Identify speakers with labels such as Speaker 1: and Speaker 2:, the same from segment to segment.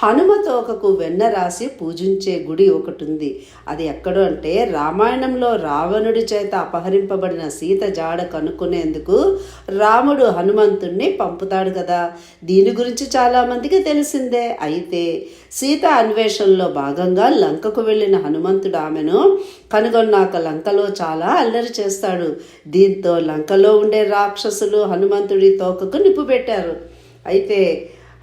Speaker 1: హనుమ తోకకు వెన్న రాసి పూజించే గుడి ఒకటి ఉంది అది ఎక్కడో అంటే రామాయణంలో రావణుడి చేత అపహరింపబడిన సీత జాడ కనుక్కునేందుకు రాముడు హనుమంతుణ్ణి పంపుతాడు కదా. దీని గురించి చాలామందికి తెలిసిందే. అయితే సీత అన్వేషణలో భాగంగా లంకకు వెళ్ళిన హనుమంతుడు ఆమెను కనుగొన్నాక లంకలో చాలా అల్లరి చేస్తాడు. దీంతో లంకలో ఉండే రాక్షసులు హనుమంతుడి తోకకు నిప్పు పెట్టారు. అయితే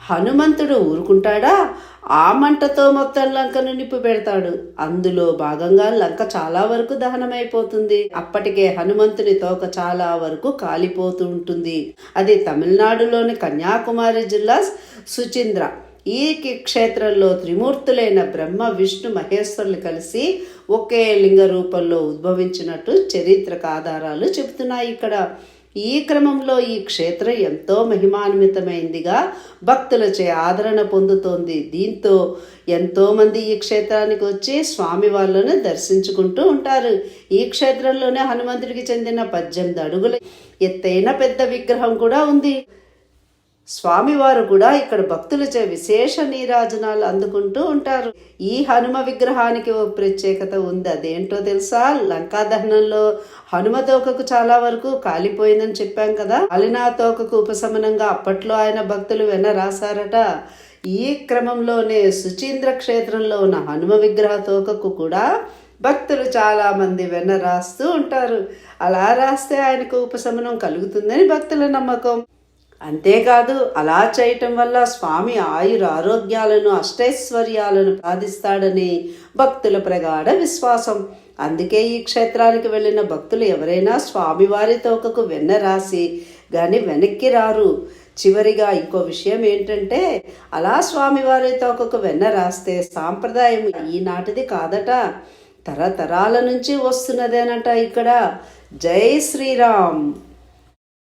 Speaker 1: హనుమంతుడు ఊరుకుంటాడా? ఆ మంటతో మొత్తం లంకను నిప్పు పెడతాడు. అందులో భాగంగా లంక చాలా వరకు దహనమైపోతుంది. అప్పటికే హనుమంతుని తోక చాలా వరకు కాలిపోతూ ఉంటుంది అది తమిళనాడులోని కన్యాకుమారి జిల్లా సుచింద్ర. ఈ క్షేత్రంలో త్రిమూర్తులైన బ్రహ్మ విష్ణు మహేశ్వరులు కలిసి ఒకే లింగ రూపంలో ఉద్భవించినట్టు చరిత్రక ఆధారాలు చెబుతున్నాయి ఇక్కడ. ఈ క్రమంలో ఈ క్షేత్రం ఎంతో మహిమాన్వితమైందిగా భక్తులచే ఆదరణ పొందుతోంది. దీంతో ఎంతోమంది ఈ క్షేత్రానికి వచ్చి స్వామి వాళ్ళను దర్శించుకుంటూ ఉంటారు. ఈ క్షేత్రంలోనే హనుమంతుడికి చెందిన పద్దెనిమిది అడుగుల ఎత్తైన పెద్ద విగ్రహం కూడా ఉంది. స్వామివారు కూడా ఇక్కడ భక్తులచే విశేష నీరాజనాలు అందుకుంటూ ఉంటారు. ఈ హనుమ విగ్రహానికి ఓ ప్రత్యేకత ఉంది. అదేంటో తెలుసా? లంకా దహనంలో హనుమ తోకకు చాలా వరకు కాలిపోయిందని చెప్పాం కదా. అలినా తోకకు ఉపశమనంగా అప్పట్లో ఆయన భక్తులు వెన్న రాశారట ఈ క్రమంలోనే సుచీంద్ర క్షేత్రంలో ఉన్న హనుమ విగ్రహ తోకకు కూడా భక్తులు చాలామంది వెన్న రాస్తూ ఉంటారు. అలా రాస్తే ఆయనకు ఉపశమనం కలుగుతుందని భక్తుల నమ్మకం. అంతేకాదు అలా చేయటం వల్ల స్వామి ఆయుర ఆరోగ్యాలను అష్టైశ్వర్యాలను సాధిస్తాడని భక్తుల ప్రగాఢ విశ్వాసం. అందుకే ఈ క్షేత్రానికి వెళ్ళిన భక్తులు ఎవరైనా స్వామివారి తోకకు వెన్న రాసి గాని వెనక్కి రారు. చివరిగా ఇంకో విషయం ఏంటంటే అలా స్వామివారి తోకకు వెన్న రాస్తే సాంప్రదాయం ఈనాటిది కాదట. తరతరాల నుంచి వస్తున్నదేనట ఇక్కడ. జై శ్రీరామ్.